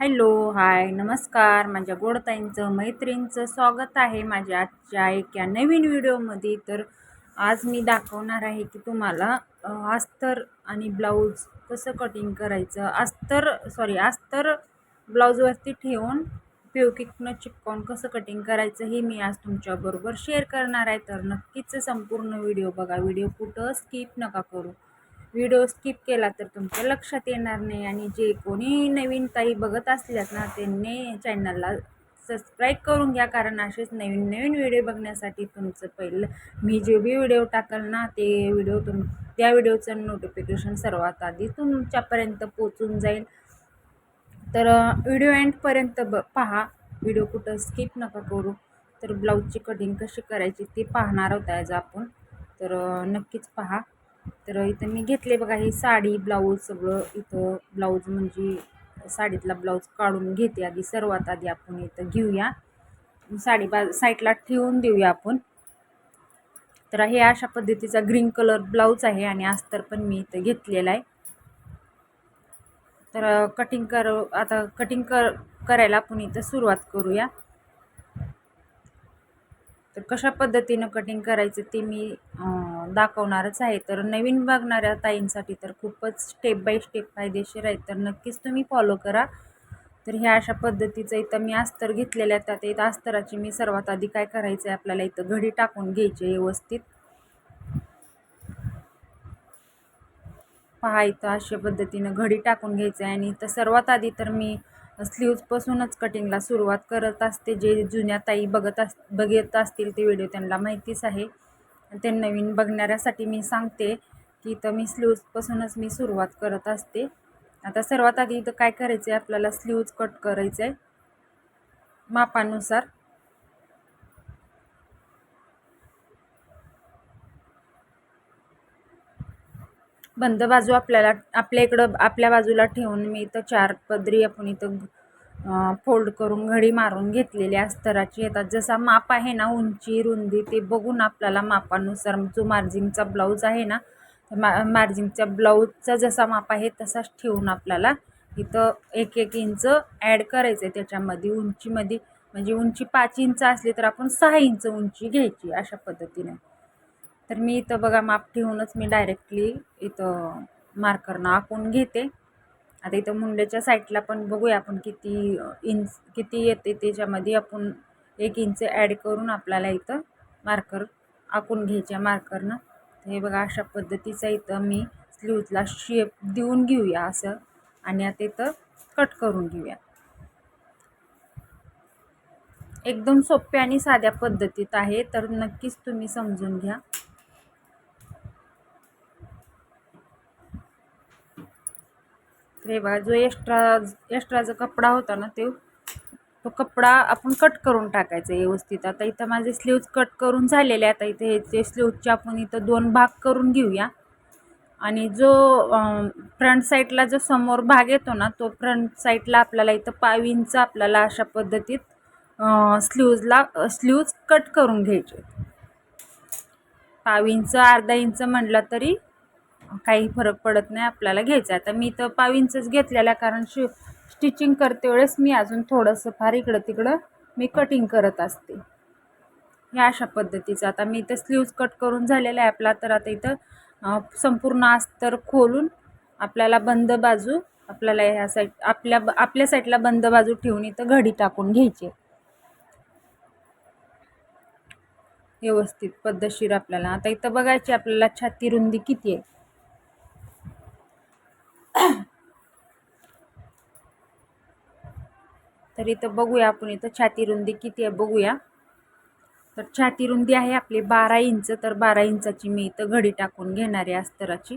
Hello hi नमस्कार. माझ्या गोडताईंचं मैत्रिणींचं स्वागत आहे माझ्या आजच्या एका नवीन व्हिडिओमध्ये. तर आज मी दाखवणार आहे की तुम्हाला अस्तर आणि ब्लाऊज कसं कटिंग करायचं. अस्तर सॉरी अस्तर ब्लाऊजवरती ठेवून पिवकिकनं चिपकावून कसं कटिंग करायचं हे मी आज तुमच्याबरोबर शेअर करणार आहे. तर नक्कीच संपूर्ण व्हिडिओ बघा. व्हिडिओ कुठं स्किप नका करू. व्हिडिओ स्किप केला तर तुमच्या लक्षात येणार नाही. आणि जे कोणी नवीन ताई बघत असल्यात ना त्यांनी चॅनलला सबस्क्राईब करून घ्या. कारण असेच नवीन नवीन व्हिडिओ बघण्यासाठी तुमचं पहिलं मी जे बी व्हिडिओ टाकल ना ते व्हिडिओ तुम त्या व्हिडिओचं नोटिफिकेशन सर्वात आधी तुमच्यापर्यंत पोचून जाईल. तर व्हिडिओ एंडपर्यंत ब पहा. व्हिडिओ कुठं स्किप नका करू. तर ब्लाऊजची कटिंग कशी करायची ते पाहणार आहोत आज आपण. तर नक्कीच पहा. तर इथं मी घेतले बघा ही साडी ब्लाऊज सगळं इथं ब्लाऊज म्हणजे साडीतला ब्लाऊज काढून घेते आधी सर्वात आधी आपण इथं घेऊया. साडी बा साईडला ठेवून देऊया आपण. तर हे अशा पद्धतीचा ग्रीन कलर ब्लाऊज आहे आणि अस्तर पण मी इथं घेतलेला आहे. तर कटिंग कर आता कटिंग कर करायला आपण इथं सुरुवात करूया. तर कशा पद्धतीनं कटिंग करायचं ते मी दाखवणारच आहे. तर नवीन बघणाऱ्या ताईंसाठी तर खूपच स्टेप बाय स्टेप फायदेशीर आहे तर नक्कीच तुम्ही फॉलो करा. तर ह्या अशा पद्धतीचं इथं मी अस्तर घेतलेल्या त्यात इथं अस्तराची मी सर्वात आधी काय करायचं आहे आपल्याला इथं घडी टाकून घ्यायची आहे व्यवस्थित. पहा इथं अशा पद्धतीनं घडी टाकून घ्यायचं आहे आणि इथं सर्वात आधी तर मी स्लीव्जपासूनच कटिंगला सुरुवात करत असते. जे जुन्या ताई बघत अस बघत असतील ते व्हिडिओ त्यांना माहितीच आहे. ते नवीन बघणाऱ्यासाठी मी सांगते की इथं मी स्लीव्जपासूनच मी सुरुवात करत असते. आता सर्वात आधी इथं काय करायचं आहे आपल्याला स्लीव्ज कट करायचं आहे मापानुसार बंद बाजू आपल्याला आपल्या इकडं आपल्या बाजूला ठेवून मी इथं चार पदरी आपण इथं फोल्ड करून घडी मारून घेतलेली अस्तराची येतात. जसा माप आहे ना उंची रुंदी ते बघून आपल्याला मापानुसार जो मार्जिंगचा ब्लाऊज आहे ना मा मार्जिंगच्या ब्लाऊजचा जसा माप आहे तसाच ठेवून आपल्याला इथं एक एक इंच ॲड करायचं आहे त्याच्यामध्ये उंचीमध्ये. म्हणजे उंची पाच इंच असली तर आपण सहा इंच उंची घ्यायची अशा पद्धतीने. तर मी इथं बघा माप ठेवूनच मी डायरेक्टली इथं मार्करनं आखून घेते. आता इथं मुंड्याच्या साईडला पण बघूया आपण किती इंच किती येते त्याच्यामध्ये आपण एक इंच ॲड करून आपल्याला इथं मार्कर आखून घ्यायच्या मार्करनं तर हे बघा अशा पद्धतीचा इथं मी स्लीवजला शेप देऊन घेऊया असं. आणि आता इथं कट करून घेऊया. एकदम सोप्या आणि साध्या पद्धतीत आहे तर नक्कीच तुम्ही समजून घ्या. हे बघा जो एक्स्ट्रा एक्स्ट्राचा कपडा होता ना ते तो कपडा आपण कट करून टाकायचा व्यवस्थित. आता इथं माझे स्लीव्ज कट करून झालेले आता इथे ह्याचे स्लीवचे आपण इथं दोन भाग करून घेऊया. आणि जो फ्रंट साईडला जो समोर भाग येतो ना तो फ्रंट साईडला आपल्याला इथं पाव इंच आपल्याला अशा पद्धतीत स्लीव्जला स्लीव्ज कट करून घ्यायचे. पाव इंच अर्धा इंच म्हटलं तरी काही फरक पडत नाही आपल्याला घ्यायचं. आहे आता मी तर पाव इंचच घेतलेला कारण शि स्टिचिंग करते वेळेस मी अजून थोडंसं फार इकडं तिकडं मी कटिंग करत असते. ह्या अशा पद्धतीचं. आता मी इथं स्लीव्ज कट करून झालेलं आहे आपला तर आता इथं संपूर्ण अस्तर खोलून आपल्याला बंद बाजू आपल्याला ह्या साईड आपल्या आपल्या साईडला बंद बाजू ठेवून इथं घडी टाकून घ्यायची व्यवस्थित पद्धतशीर आपल्याला. आता इथं बघायची आपल्याला छाती रुंदी किती आहे. तर इथं बघूया आपण इथं छाती रुंदी किती आहे बघूया. तर छाती रुंदी आहे आपली बारा इंच तर बारा इंचाची मी इथं घडी टाकून घेणार आहे अस्तराची.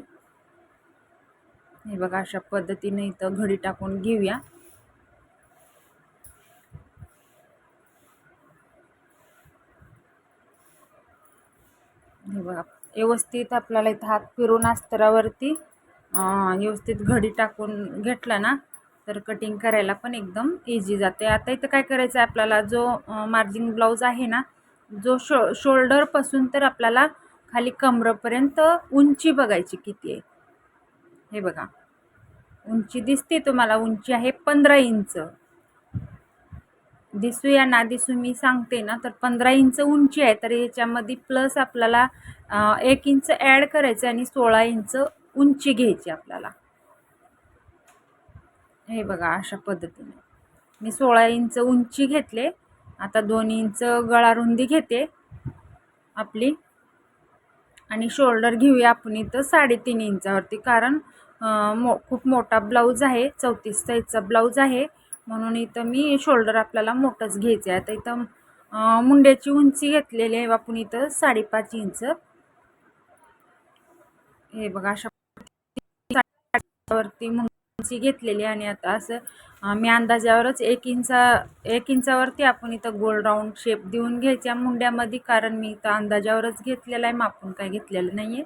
हे बघा अशा पद्धतीने इथं घडी टाकून घेऊया. हे बघा व्यवस्थित आपल्याला इथं हात फिरून अस्तरावरती व्यवस्थित घडी टाकून घेतलं ना तर कटिंग करायला पण एकदम इझी जाते. आता इथं काय करायचं आहे आपल्याला? जो मार्जिन ब्लाऊज आहे ना जो शो शोल्डरपासून तर आपल्याला खाली कमरपर्यंत उंची बघायची किती आहे. हे बघा. उंची दिसते तुम्हाला उंची आहे पंधरा इंच. दिसू या ना दिसू मी सांगते ना तर पंधरा इंच उंची आहे तर याच्यामध्ये प्लस आपल्याला एक इंच ॲड करायचं आणि सोळा इंच उंची घ्यायची आपल्याला. हे बघा अशा पद्धतीने. मी सोळा इंच उंची घेतले. आता दोन इंच गळा रुंदी घेते आपली. आणि शोल्डर घेऊया आपण इथं साडेतीन इंचावरती कारण मो खूप मोठा ब्लाऊज आहे चौतीस साईजचा ब्लाऊज आहे. म्हणून इथं मी शोल्डर आपल्याला मोठंच घ्यायचं आहे. आता इथं मुंड्याची उंची घेतलेली आहे. आपण इथं साडेपाच इंच. हे बघा अशा वरती उंची घेतलेली आणि आता असं मी अंदाजावरच एक इंचा एक इंचावरती आपण इथं गोल राऊंड शेप देऊन घ्यायच्या मुंड्यामध्ये कारण मी इथं अंदाजावरच घेतलेला आहे मापून काय घेतलेलं नाही आहे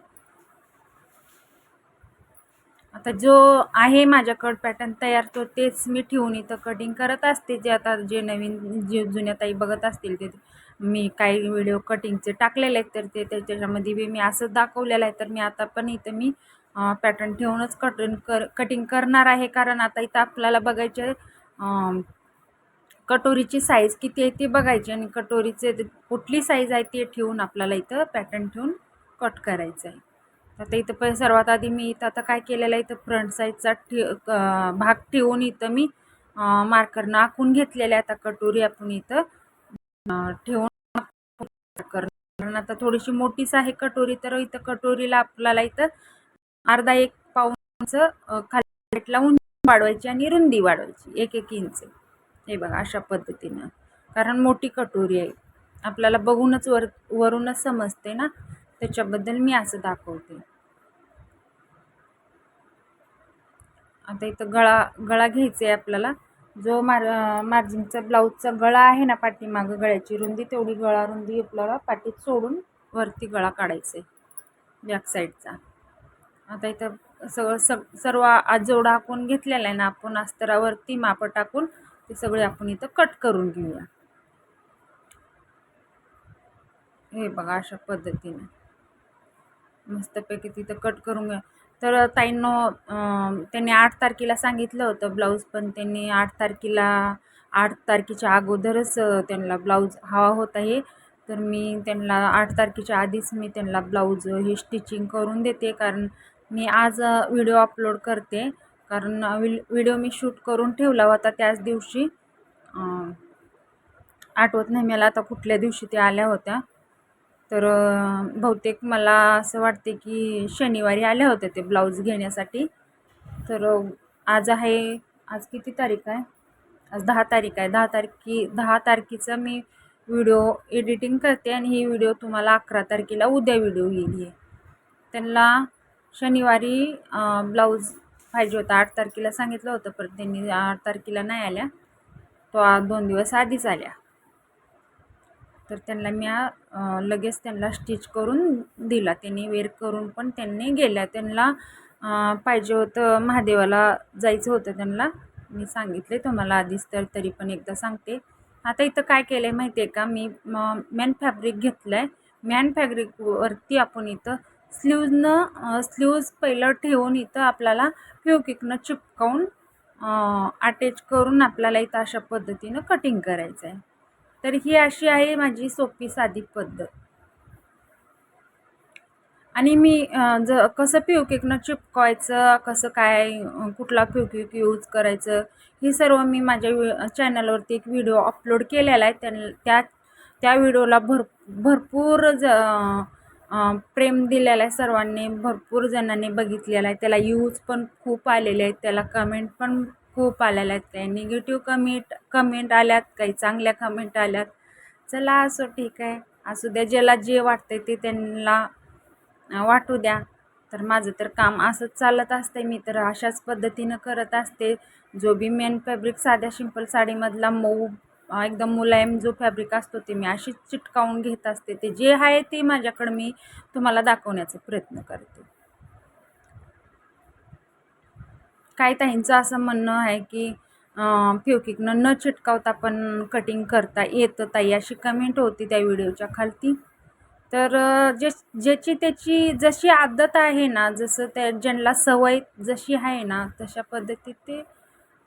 आता जो आहे माझ्याकडं पॅटर्न तयार तो तेच मी ठेवून इथं कटिंग करत असते. जे आता जे नवीन जे जुन्या ताई बघत असतील ते मी काही व्हिडिओ कटिंगचे टाकलेले आहेत तर ते त्याच्यामध्ये बी मी असं दाखवलेलं आहे. तर मी आता पण इथं मी पॅटर्न ठेवूनच कटिंग कर कटिंग करणार आहे. कारण आता इथं आपल्याला बघायचे कटोरीची साईज किती आहे ते बघायची आणि कटोरीचे कुठली साईज आहे ते ठेवून आपल्याला इथं पॅटर्न ठेवून कट करायचं आहे आता इथं प सर्वात आधी मी इथं आता काय केलेलं आहे इथं फ्रंट साईजचा ठे भाग ठेवून इथं मी मार्करनं आखून घेतलेलं आहे आता कटोरी आपण इथं ठेवून कारण आता थोडीशी मोठीच आहे कटोरी तर इथं कटोरीला आपल्याला इथं अर्धा एक पाऊंच खाली लावून वाढवायची आणि रुंदी वाढवायची एक एक इंच. हे बघा अशा पद्धतीनं. कारण मोठी कटोरी आहे. आपल्याला बघूनच वर वरूनच समजते ना? त्याच्याबद्दल मी असं दाखवते. आता इथं गळा गळा घ्यायचा आहे आपल्याला. जो मार मार्जिनचा ब्लाऊजचा गळा आहे ना पाठीमागं गळ्याची रुंदी तेवढी गळा रुंदी आपल्याला पाठीत सोडून वरती गळा काढायचा आहे बॅक साईडचा. आता इथं सगळं सग सर्व आज आपण घेतलेला आहे ना आपण अस्तरावरती मापं टाकून ते सगळे आपण इथं कट करून घेऊया. हे बघा अशा पद्धतीने. मस्तपैकी तिथं कट करून घ्या तर ताईंनो त्यांनी आठ तारखेला सांगितलं होतं ब्लाऊज पण त्यांनी आठ तारखेला आठ तारखेच्या अगोदरच त्यांना ब्लाऊज हवा होता हे. तर मी त्यांना आठ तारखेच्या आधीच मी त्यांना ब्लाऊज हे स्टिचिंग करून देते कारण मी आज व्हिडिओ अपलोड करते. कारण व्हिडिओ मी शूट करून ठेवला होता त्याच दिवशी. आठवत नाही मला आता कुठल्या दिवशी त्या आल्या होत्या. तर बहुतेक मला असं वाटते की शनिवारी आल्या होत्या ते ब्लाऊज घेण्यासाठी. तर आज आहे आज किती तारीख आहे? आज दहा तारीख आहे. दहा तारखी दहा तारखेचा मी व्हिडिओ एडिटिंग करते आणि ही व्हिडिओ तुम्हाला अकरा तारखेला उद्या व्हिडिओ येईल आहे त्यांना शनिवारी ब्लाऊज पाहिजे होता. आठ तारखेला सांगितलं होतं पण त्यांनी आठ तारखेला नाही आल्या. तो दोन दिवस आधीच आल्या. तर त्यांना मी लगेच त्यांना स्टिच करून दिला. त्यांनी वेअर करून पण त्यांनी गेल्या. त्यांना पाहिजे होतं महादेवाला जायचं होतं त्यांना. मी सांगितले तुम्हाला आधीच तर तरी पण एकदा सांगते. आता इथं काय केलं आहे माहिती आहे का? मी मॅन फॅब्रिक घेतलं आहे मॅन फॅब्रिकवरती आपण इथं स्लीवजनं स्लीव्ज पहिलं ठेवून इथं आपल्याला फ्युकिकनं चिपकावून अटॅच करून आपल्याला इथं अशा पद्धतीनं कटिंग करायचं आहे तर ही अशी आहे माझी सोपी साधी पद्धत. आणि मी ज कसं प्युकिकनं चिपकवायचं कसं काय कुठला प्युकिक यूज करायचं हे सर्व मी माझ्या चॅनलवरती एक व्हिडिओ अपलोड केलेला आहे. त्या त्या व्हिडिओला भर भरपूर ज प्रेम दिलेलं आहे सर्वांनी भरपूर जणांनी बघितलेला आहे. त्याला यूज पण खूप आलेले आहेत त्याला कमेंट पण खूप आलेल्या आहेत. काही निगेटिव्ह कमेंट कमेंट आल्यात काही चांगल्या कमेंट आल्यात. चला असो ठीक आहे. असू द्या ज्याला जे वाटतंय ते त्यांना वाटू द्या. तर माझं तर काम असंच चालत असते मी तर अशाच पद्धतीनं करत असते. जो बी मेन फॅब्रिक साध्या सिंपल साडीमधला मऊ एकदम मुलायम जो फॅब्रिक असतो ते मी अशीच चिटकावून घेत असते. ते जे आहे ते माझ्याकडं मी तुम्हाला दाखवण्याचा प्रयत्न करते. काही ताईंचं असं म्हणणं आहे की फ्युकिकनं न चिटकावता पण कटिंग करता येतं ताई अशी कमेंट होती त्या व्हिडिओच्या खालती. तर जे ज्याची त्याची जशी आदत आहे ना जसं त्या ज्यांना सवय जशी आहे ना तशा पद्धतीत ते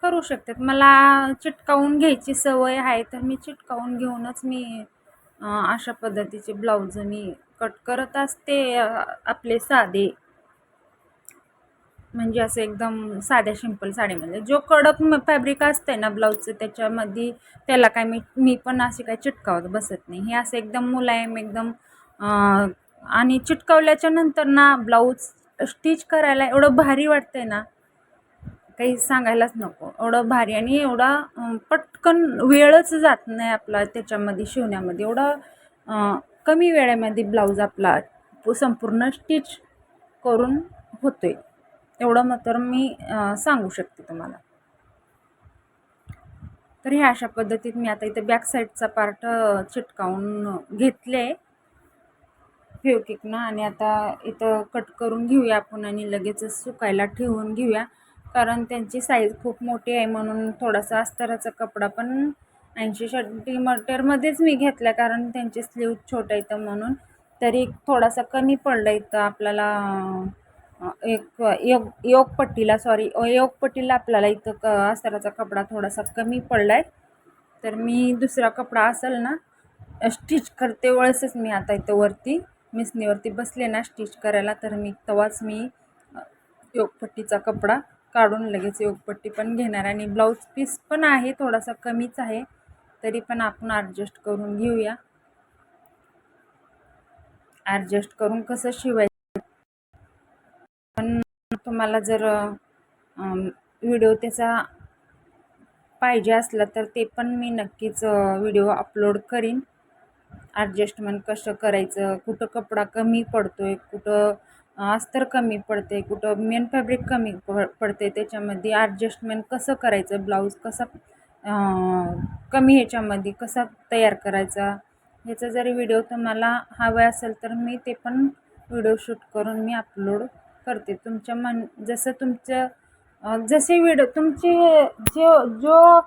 करू शकतात मला चिटकावून घ्यायची सवय आहे तर मी चिटकावून घेऊनच मी अशा पद्धतीचे ब्लाऊज मी कट करत असते आपले साधे. म्हणजे असं एकदम साध्या सिंपल साडीमध्ये. जो कडक फॅब्रिक असते ना ब्लाऊजचं त्याच्यामध्ये त्याला काय मी मी पण असे काय चिटकावत बसत नाही. हे असं एकदम मुलायम एकदम आणि चिटकावल्याच्या नंतर ना ब्लाऊज स्टिच करायला एवढं भारी वाटतंय ना काही सांगायलाच नको. एवढं भारी आणि एवढा पटकन वेळच जात नाही आपला त्याच्यामध्ये शिवण्यामध्ये. एवढा कमी वेळेमध्ये ब्लाऊज आपला संपूर्ण स्टिच करून होतो आहे एवढं मात्र मी सांगू शकते तुम्हाला. तर ह्या अशा पद्धतीत मी आता इथे बॅक साईडचा पार्ट चिटकावून घेतले. फेवकिकनं आणि आता इथं कट करून घेऊया आपण आणि लगेचच सुकायला ठेवून घेऊया. कारण त्यांची साईज खूप मोठी आहे म्हणून थोडासा अस्तराचा कपडा पण ऐंशी सेंटीमीटरमध्येच मी घेतला कारण त्यांचे स्लीव छोटे येतं म्हणून. तरी थोडासा कमी पडला इथं आपल्याला एक योग योगपट्टीला सॉरी योगपट्टीला आपल्याला इथं क अस्तराचा कपडा थोडासा कमी पडला आहे तर मी दुसरा कपडा असेल ना स्टिच करते वेळेसच मी आता इथं वरती मिसनीवरती बसले ना स्टिच करायला तर मी तेव्हाच मी योगपट्टीचा कपडा काढून लगेच योगपट्टी पण घेणार आणि ब्लाऊज पीस पण आहे थोडासा कमीच आहे तरी पण आपण ॲडजस्ट करून घेऊया. ॲडजस्ट करून कसं शिवायचं? पण तुम्हाला जर व्हिडिओ त्याचा पाहिजे असला तर ते पण मी नक्कीच व्हिडिओ अपलोड करीन. ॲडजस्टमेंट कसं करायचं? कुठं कपडा कमी पडतो आहे कुठं अस्तर कमी पडते कुठं मेन फॅब्रिक कमी प पडते त्याच्यामध्ये ॲडजस्टमेंट कसं करायचं ब्लाऊज कसा कमी ह्याच्यामध्ये कसा तयार करायचा ह्याचा जरी व्हिडिओ तुम्हाला हवा असेल तर मी ते पण व्हिडिओ शूट करून मी अपलोड करते. तुमच्या मन जसं तुमचं जसे व्हिडिओ तुमचे जे जो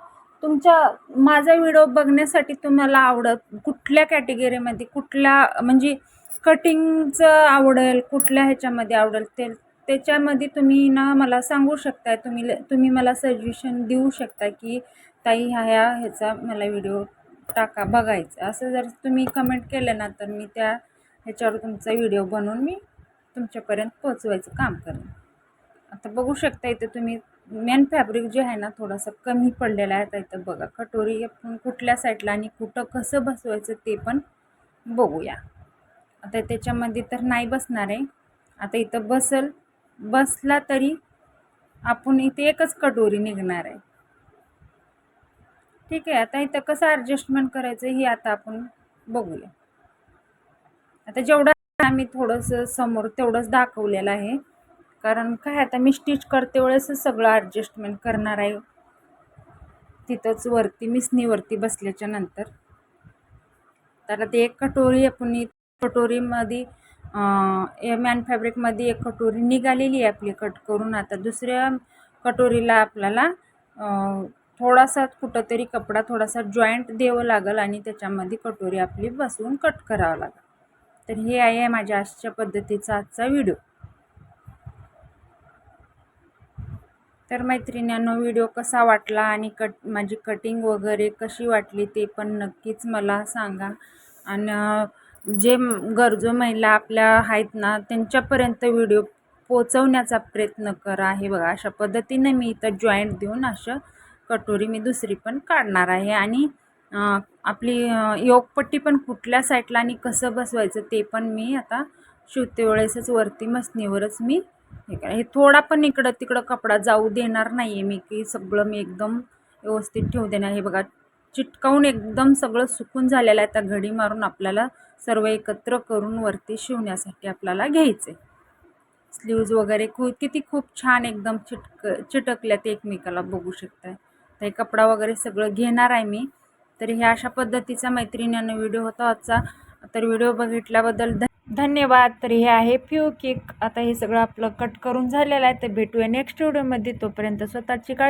तुमच्या माझा व्हिडिओ बघण्यासाठी तुम्हाला आवडत कुठल्या कॅटेगरीमध्ये कुठल्या म्हणजे कटिंगचं आवडेल कुठल्या ह्याच्यामध्ये आवडेल ते त्याच्यामध्ये तुम्ही ना मला सांगू शकताय तुम्ही तुम्ही मला सजेशन देऊ शकता की ताई ह्या ह्या ह्याचा मला व्हिडिओ टाका बघायचा. असं जर तुम्ही कमेंट केलं ना तर मी त्या ह्याच्यावर तुमचा व्हिडिओ बनवून मी तुमच्यापर्यंत पोचवायचं काम करेन. आता बघू शकता इथं तुम्ही मेन फॅब्रिक जे आहे ना थोडंसं कमी पडलेला आहे आता इथं बघा कटोरी आपण कुठल्या साईडला आणि कुठं कसं बसवायचं ते पण बघूया. आता त्याच्यामध्ये तर नाही बसणार आहे. आता इथं बसल बसला तरी आपण इथे एकच कटोरी निघणार आहे. ठीक आहे आता इथं कसं ॲडजस्टमेंट करायचं हे आता आपण बघूया. आता जेवढं आम्ही थोडंसं समोर तेवढंच दाखवलेलं आहे. कारण काय आता मी स्टिच करते वेळेस सगळं ॲडजस्टमेंट करणार आहे. तिथंच वरती मिसनीवरती बसल्याच्या नंतर. तर ते एक कटोरी आपण कटोरीमध्ये एमॅन फॅब्रिकमध्ये एक कटोरी निघालेली आहे आपली कट करून. आता दुसऱ्या कटोरीला आपल्याला थोडासा कुठंतरी कपडा थोडासा जॉईंट द्यावं लागेल आणि त्याच्यामध्ये कटोरी आपली बसवून कट करावं लागेल. तर हे आहे माझ्या आजच्या पद्धतीचा आजचा व्हिडिओ तर मैत्रिणींनो व्हिडिओ कसा वाटला आणि कट माझी कटिंग वगैरे कशी वाटली ते पण नक्कीच मला सांगा. आणि जे गरजू महिला आपल्या आहेत ना त्यांच्यापर्यंत व्हिडिओ पोचवण्याचा प्रयत्न करा हे बघा. अशा पद्धतीने मी इथं जॉईंट देऊन अशा कटोरी मी दुसरी पण काढणार आहे. आणि आपली योगपट्टी पण कुठल्या साईडला आणि कसं बसवायचं ते पण मी आता शिवते वेळेसच वरती मसनीवरच मी हे हे थोडा पण इकडं तिकडं कपडा जाऊ देणार नाही आहे मी की सगळं मी एकदम व्यवस्थित ठेवू देणार. हे बघा चिटकावून एकदम सगळं सुकून झालेलं आहे. त्या घडी मारून आपल्याला सर्व एकत्र करून वरती शिवण्यासाठी आपल्याला घ्यायचे स्लीव्ज वगैरे खूप किती खूप छान एकदम चिटक चिटकल्यात एकमेकाला बघू शकताय. तर हे कपडा वगैरे सगळं घेणार आहे मी. तर ह्या अशा पद्धतीचा मैत्रिणीनं व्हिडिओ होता आजचा. तर व्हिडिओ बघितल्याबद्दल धन्यवाद. तर हे आहे फ्यू केक आता हे सगळं आपलं कट करून झालेलं आहे. तर भेटूया नेक्स्ट व्हिडिओमध्ये तोपर्यंत स्वतःची काळजी